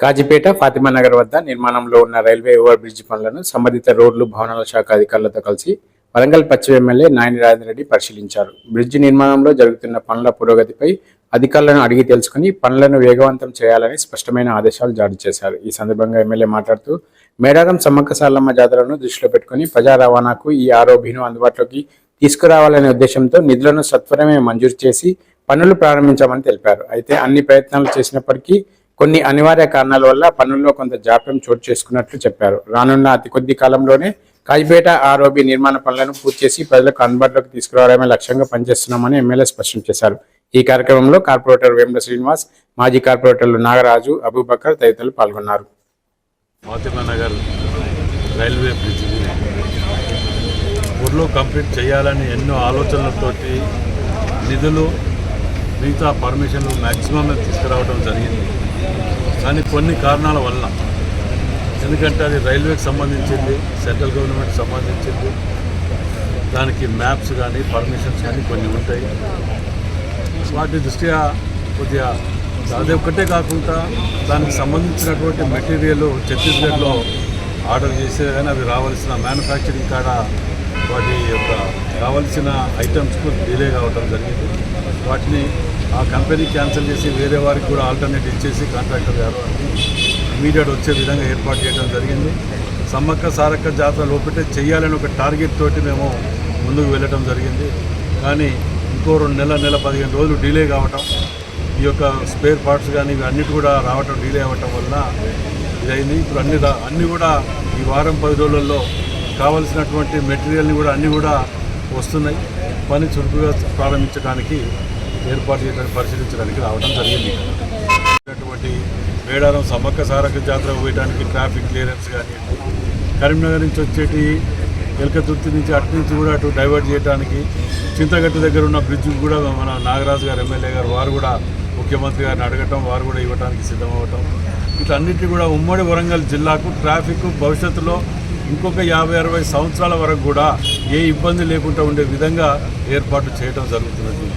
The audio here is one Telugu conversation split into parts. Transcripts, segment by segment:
కాజీపేట ఫాతిమా నగర్ వద్ద నిర్మాణంలో ఉన్న రైల్వే ఓవర్ బ్రిడ్జ్ పనులను సంబంధిత రోడ్లు భవనాల శాఖ అధికారులతో కలిసి వరంగల్ పశ్చిమ ఎమ్మెల్యే నాయని రాజేంద్ర రెడ్డి పరిశీలించారు. బ్రిడ్జ్ నిర్మాణంలో జరుగుతున్న పనుల పురోగతిపై అధికారులను అడిగి తెలుసుకుని పనులను వేగవంతం చేయాలని స్పష్టమైన ఆదేశాలు జారీ చేశారు. ఈ సందర్భంగా ఎమ్మెల్యే మాట్లాడుతూ మేడారం సమ్మక్కసాలమ్మ జాతరను దృష్టిలో పెట్టుకుని ప్రజా రవాణాకు ఈ ఆరోబీను అందుబాటులోకి తీసుకురావాలనే ఉద్దేశంతో నిధులను సత్వరమే మంజూరు చేసి పనులు ప్రారంభించామని తెలిపారు. అయితే అన్ని ప్రయత్నాలు చేసినప్పటికీ కొన్ని అనివార్య కారణాల వల్ల పనుల్లో కొంత జాప్యం చోటు చేసుకున్నట్లు చెప్పారు. రానున్న అతి కొద్ది కాలంలోనే కాజిపేట ఆర్ఓబి నిర్మాణ పనులను పూర్తి చేసి ప్రజలకు అందుబాటులోకి తీసుకురావడమే లక్ష్యంగా పనిచేస్తున్నామని ఎమ్మెల్యే స్పష్టం చేశారు. ఈ కార్యక్రమంలో కార్పొరేటర్ వేముల శ్రీనివాస్ మాజీ కార్పొరేటర్లు నాగరాజు అబూబకర్ తదితరులు పాల్గొన్నారు. రైల్వే ఊర్లో కంప్లీట్ చేయాలని ఎన్నో ఆలోచనలతోటి నిధులు మిగతా పర్మిషన్లు మ్యాక్సిమం తీసుకురావడం జరిగింది. కానీ కొన్ని కారణాల వల్ల ఎందుకంటే అది రైల్వేకి సంబంధించింది సెంట్రల్ గవర్నమెంట్ సంబంధించింది దానికి మ్యాప్స్ కానీ పర్మిషన్స్ కానీ కొన్ని ఉంటాయి. వాటి దృష్ట్యా కొద్దిగా అదే ఒక్కటే కాకుండా దానికి సంబంధించినటువంటి మెటీరియల్ ఛత్తీస్గఢ్లో ఆర్డర్ చేసే కానీ అవి రావాల్సిన మ్యానుఫ్యాక్చరింగ్ కాడ వాటి యొక్క కావలసిన ఐటమ్స్కు డిలే కావడం జరిగింది. వాటిని ఆ కంపెనీ క్యాన్సిల్ చేసి వేరే వారికి కూడా ఆల్టర్నేట్ ఇచ్చేసి కాంట్రాక్టర్ గారు ఇమీడియట్ వచ్చే విధంగా ఏర్పాటు చేయడం జరిగింది. సమ్మక్క సారక్క జాతర లోపటే చేయాలని ఒక టార్గెట్ తోటి మేము ముందుకు వెళ్ళటం జరిగింది. కానీ ఇంకో రెండు నెల నెల పదిహేను రోజులు డిలే కావటం ఈ యొక్క స్పేర్ పార్ట్స్ కానీ ఇవి అన్నిటి కూడా రావటం డిలే అవ్వటం వలన ఇదైంది. ఇప్పుడు అన్ని అన్నీ కూడా ఈ వారం పది రోజులలో కావలసినటువంటి మెటీరియల్ని కూడా అన్నీ కూడా వస్తున్నాయి. పని చురుకుగా ప్రారంభించడానికి ఏర్పాటు చేయడానికి పరిశీలించడానికి రావడం జరిగింది. అటువంటి మేడారం సమ్మక్క సారక్క జాతర పోయడానికి ట్రాఫిక్ క్లియరెన్స్ కానీ కరీంనగర్ నుంచి వచ్చేటి ఎలకతుర్తి నుంచి అటు నుంచి కూడా అటు డైవర్ట్ చేయడానికి చింతగట్టు దగ్గర ఉన్న బ్రిడ్జ్ కూడా మన నాగరాజు గారు ఎమ్మెల్యే గారు వారు కూడా ముఖ్యమంత్రి గారిని అడగటం వారు కూడా ఇవ్వడానికి సిద్ధమవటం వీటన్నిటి కూడా ఉమ్మడి వరంగల్ జిల్లాకు ట్రాఫిక్ భవిష్యత్తులో ఇంకొక యాభై అరవై సంవత్సరాల వరకు కూడా ఏ ఇబ్బంది లేకుండా ఉండే విధంగా ఏర్పాటు చేయడం జరుగుతున్నది.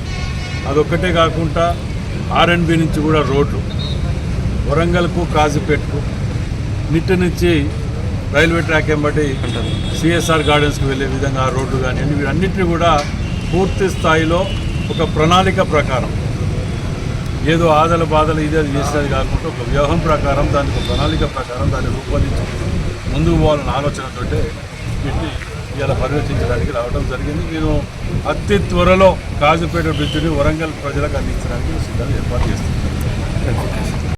అదొక్కటే కాకుండా ఆర్ఎన్బి నుంచి కూడా రోడ్లు వరంగల్కు కాజీపేటకు నిట్టు నుంచి రైల్వే ట్రాక్ ఎంబటి సిఎస్ఆర్ గార్డెన్స్కి వెళ్ళే విధంగా ఆ రోడ్లు కానివ్వండి వీటన్నిటిని కూడా పూర్తి స్థాయిలో ఒక ప్రణాళిక ప్రకారం ఏదో ఆదల బాధలు ఇదే చేసేది కాకుండా ఒక వ్యూహం ప్రకారం దానికి ఒక ప్రణాళిక ప్రకారం దాన్ని రూపొందించుకుంటుంది ముందుకు పోవాలన్న ఆలోచనతో వీటిని ఇలా పర్యవేక్షించడానికి రావడం జరిగింది. నేను అతి త్వరలో కాజుపేట బ్రిడ్జిని వరంగల్ ప్రజలకు అందించడానికి సిద్ధంగా ఏర్పాటు చేస్తున్నాను.